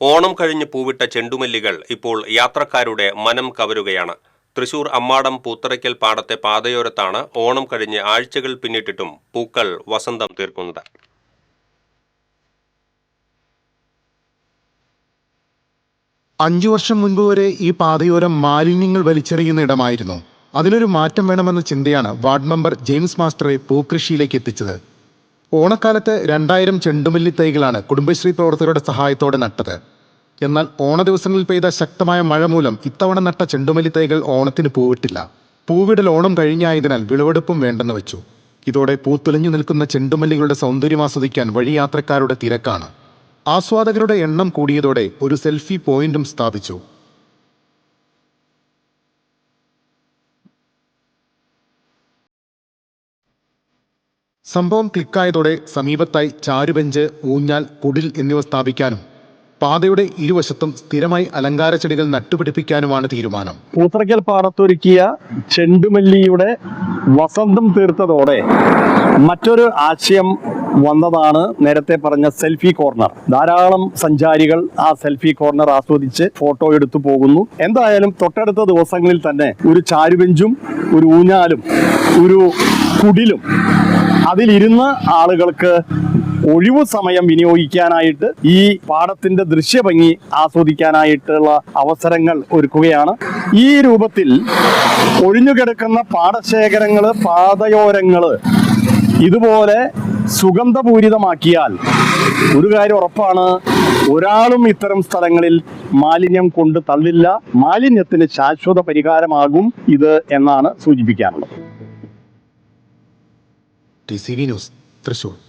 ഓണം കഴിഞ്ഞ് പൂവിട്ട ചെണ്ടുമല്ലികൾ ഇപ്പോൾ യാത്രക്കാരുടെ മനം കവരുകയാണ്. തൃശൂർ അമ്മാടം പൂത്തറയ്ക്കൽ പാടത്തെ പാതയോരത്താണ് ഓണം കഴിഞ്ഞ് ആഴ്ചകൾ പിന്നിട്ടിട്ടും പൂക്കൾ വസന്തം തീർക്കുന്നത്. അഞ്ചു വർഷം മുൻപ് വരെ ഈ പാതയോരം മാലിന്യങ്ങൾ വലിച്ചെറിയുന്ന ഇടമായിരുന്നു. അതിനൊരു മാറ്റം വേണമെന്ന ചിന്തയാണ് വാർഡ് മെമ്പർ ജെയിംസ് മാസ്റ്ററെ പൂക്കൃഷിയിലേക്ക് എത്തിച്ചത്. ഓണക്കാലത്ത് രണ്ടായിരം ചെണ്ടുമല്ലി തൈകളാണ് കുടുംബശ്രീ പ്രവർത്തകരുടെ സഹായത്തോടെ നട്ടത്. എന്നാൽ ഓണ ദിവസങ്ങളിൽ പെയ്ത ശക്തമായ മഴ മൂലം ഇത്തവണ നട്ട ചെണ്ടുമല്ലി തൈകൾ ഓണത്തിന് പൂവിട്ടില്ല. പൂവിടൽ ഓണം കഴിഞ്ഞായതിനാൽ വിളവെടുപ്പും വേണ്ടെന്ന് വെച്ചു. ഇതോടെ പൂത്തുലഞ്ഞു നിൽക്കുന്ന ചെണ്ടുമല്ലികളുടെ സൗന്ദര്യം ആസ്വദിക്കാൻ വഴിയാത്രക്കാരുടെ തിരക്കാണ്. ആസ്വാദകരുടെ എണ്ണം കൂടിയതോടെ ഒരു സെൽഫി പോയിന്റും സ്ഥാപിച്ചു. സംഭവം ക്ലിക്കായതോടെ സമീപത്തായി ചാരുബെഞ്ച് ഊഞ്ഞാൽ കുടിൽ എന്നിവ സ്ഥാപിക്കാനും പാതയുടെ ഇരുവശത്തും സ്ഥിരമായി അലങ്കാര ചെടികൾ നട്ടുപിടിപ്പിക്കാനുമാണ് തീരുമാനം. പൂത്തറയ്ക്കൽ പാടത്തൊരുക്കിയ ചെണ്ടുമല്ലിയുടെ വസന്തം തീർത്തതോടെ മറ്റൊരു ആശയം വന്നതാണ് നേരത്തെ പറഞ്ഞ സെൽഫി കോർണർ. ധാരാളം സഞ്ചാരികൾ ആ സെൽഫി കോർണർ ആസ്വദിച്ച് ഫോട്ടോ എടുത്തു പോകുന്നു. എന്തായാലും തൊട്ടടുത്ത ദിവസങ്ങളിൽ തന്നെ ഒരു ചാരുബെഞ്ചും ഒരു ഊഞ്ഞാലും ഒരു കുടിലും അതിലിരുന്ന് ആളുകൾക്ക് ഒഴിവു സമയം വിനിയോഗിക്കാനായിട്ട് ഈ പാടത്തിന്റെ ദൃശ്യഭംഗി ആസ്വദിക്കാനായിട്ടുള്ള അവസരങ്ങൾ ഒരുക്കുകയാണ്. ഈ രൂപത്തിൽ ഒഴിഞ്ഞുകിടക്കുന്ന പാടശേഖരങ്ങൾ പാതയോരങ്ങൾ ഇതുപോലെ സുഗന്ധപൂരിതമാക്കിയാൽ ഒരു കാര്യം ഉറപ്പാണ് ഒരാളും ഇത്തരം സ്ഥലങ്ങളിൽ മാലിന്യം കൊണ്ട് തള്ളില്ല. മാലിന്യത്തിന് ശാശ്വത പരിഹാരമാകും ഇത് എന്നാണ് സൂചിപ്പിക്കാനുള്ളത്. T C V news Thrissur.